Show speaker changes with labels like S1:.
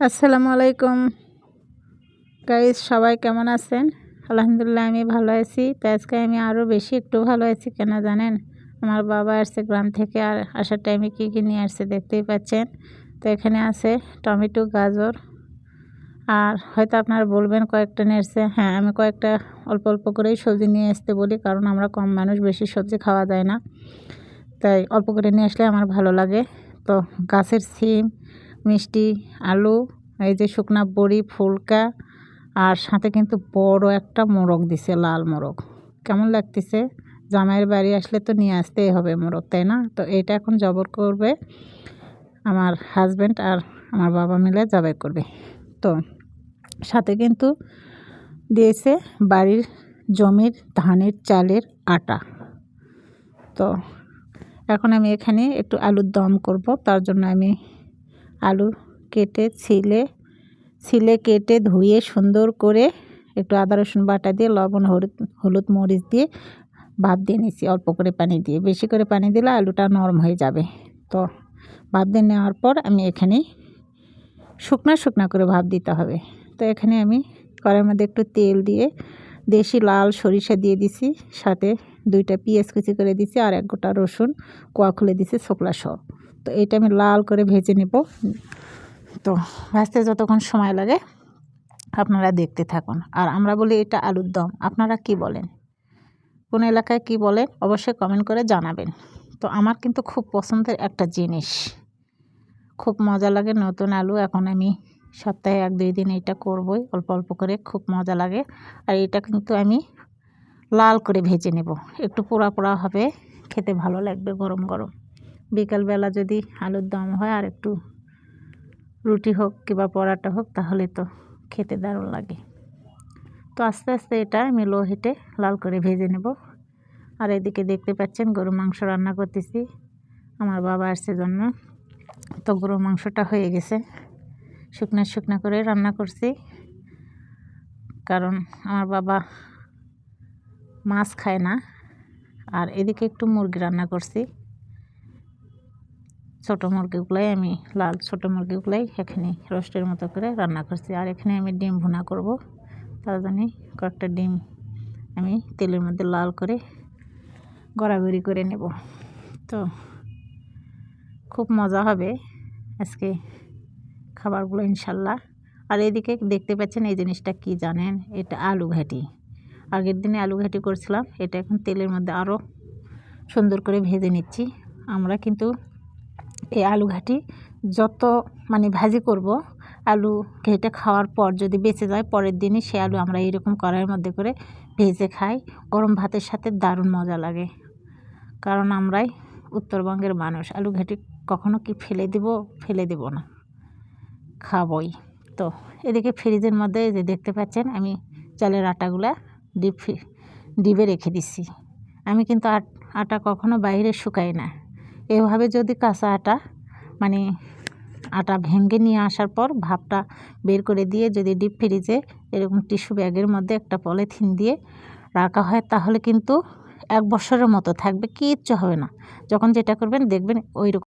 S1: আসসালামু আলাইকুম। গাইজ সবাই কেমন আছেন? আলহামদুলিল্লাহ, আমি ভালো আছি। তো আজকে আমি আরও বেশি একটু ভালো আছি, কেন জানেন? আমার বাবা আসছে গ্রাম থেকে আর আসার টাইমে কী কী নিয়ে আসছে দেখতেই পাচ্ছেন। তো এখানে আছে টমেটো, গাজর। আর হয়তো আপনারা বলবেন কয়েকটা নিয়ে এসছে হ্যাঁ আমি কয়েকটা অল্প অল্প করেই সবজি নিয়ে আসতে বলি, কারণ আমরা কম মানুষ, বেশি সবজি খাওয়া যায় না। তাই অল্প করে নিয়ে আসলে আমার ভালো লাগে। তো গাছের সিম মিষ্টি, আলু, এই যে শুকনা বড়ি, ফুলকা, আর সাথে কিন্তু বড় একটা মোরগ দিছে, লাল মোরগ। কেমন লাগতেছে? জামাইয়ের বাড়ি আসলে তো নিয়ে আসতেই হবে মোরগ, তাই না? তো এটা এখন জবর করবে আমার হাজব্যান্ড আর আমার বাবা মিলে জবাই করবে। তো সাথে কিন্তু দিয়েছে বাড়ির জমির ধানের চালের আটা। তো এখন আমি এখানে একটু আলুর দম করব, তার জন্য আমি আলু কেটে ছিলে ছিলে কেটে ধুয়ে সুন্দর করে একটু আদা, রসুন বাটা দিয়ে, লবণ, হলুদ হলুদ মরিচ দিয়ে ভাপ দিয়ে নিচ্ছি অল্প করে পানি দিয়ে। বেশি করে পানি দিলে আলুটা নরম হয়ে যাবে। তো ভাপ দিয়ে নেওয়ার পর আমি এখানে শুকনা শুকনা করে ভাপ দিতে হবে। তো এখানে আমি কড়াইয়ের মধ্যে একটু তেল দিয়ে দেশি লাল সরিষা দিয়ে দিছি, সাথে দুইটা পেঁয়াজ কুচি করে দিছি, আর এক গোটা রসুন কোয়া খুলে দিছি শুকলা সব। তো এইটা আমি লাল করে ভেজে নেব। তো ভাজতে যতক্ষণ সময় লাগে, আপনারা দেখতে থাকুন। আর আমরা বলি এটা আলুর দম। আপনারা কি বলেন? কোন এলাকায় কি বলেন? অবশ্যই কমেন্ট করে জানাবেন। তো আমার কিন্তু খুব পছন্দের একটা জিনিস। খুব মজা লাগে নতুন আলু। এখন আমি সপ্তাহে এক দুই দিন এটা করবই। অল্প অল্প করে খুব মজা লাগে। আর এটা কিন্তু আমি লাল করে ভেজে নেব। একটু পোড়া পোড়া হবে, খেতে ভালো লাগবে গরম গরম। বিকালবেলা যদি আলুর দম হয় আর একটু রুটি হোক কিংবা পরাটা হোক, তাহলে তো খেতে দারুণ লাগে। তো আস্তে আস্তে এটা আমি লো হিটে লাল করে ভেজে নেব। আর এদিকে দেখতে পাচ্ছেন গরু মাংস রান্না করতেছি আমার বাবা আসছে জন্য। তো গরু মাংসটা হয়ে গেছে। শুকনা শুকনা করে রান্না করছি। কারণ আমার বাবা মাছ খায় না। আর এদিকে একটু মুরগি রান্না করছি। ছোটো মুরগিগুলাই আমি, লাল ছোটো মুরগিগুলাই এখানে রোস্টের মতো করে রান্না করছি। আর এখানে আমি ডিম ভুনা করব। তার জন্য কয়েকটা ডিম আমি তেলের মধ্যে লাল করে গড়াগড়ি করে নেব। তো খুব মজা হবে আজকে খাবারগুলো ইনশাল্লাহ। আর এদিকে দেখতে পাচ্ছেন এই জিনিসটা কি জানেন? এটা আলু ঘাটি। আগের দিনে আলু ঘাটি করছিলাম, এটা এখন তেলের মধ্যে আরও সুন্দর করে ভেজে নিচ্ছি। আমরা কিন্তু এই আলু ঘাটি যত মানে ভাজি করব, আলু ঘেটে খাওয়ার পর যদি বেঁচে যায়, পরের দিনই সে আলু আমরা এইরকম কড়াইয়ের মধ্যে করে ভেজে খাই। গরম ভাতের সাথে দারুণ মজা লাগে। কারণ আমরাই উত্তরবঙ্গের মানুষ। আলু ঘাটি কখনো কি ফেলে দিব, ফেলে দেব না। খাবই। তো এদিকে ফ্রিজের মধ্যে যে দেখতে পাচ্ছেন, আমি চালের আটাগুলা ডিপ ডিবে রেখে দিচ্ছি। আমি কিন্তু আটা কখনো বাইরে শুকাই না। এভাবে যদি কাঁচা আটা মানে আটা ভেঙে নিয়ে আসার পর ভাপটা বের করে দিয়ে যদি ডিপ ফ্রিজে এরকম টিস্যু ব্যাগের মধ্যে একটা পলিথিন দিয়ে রাখা হয়, তাহলে কিন্তু এক বছরের মতো থাকবে, কিচ্ছু হবে না। যখন যেটা করবেন, দেখবেন ওই রকম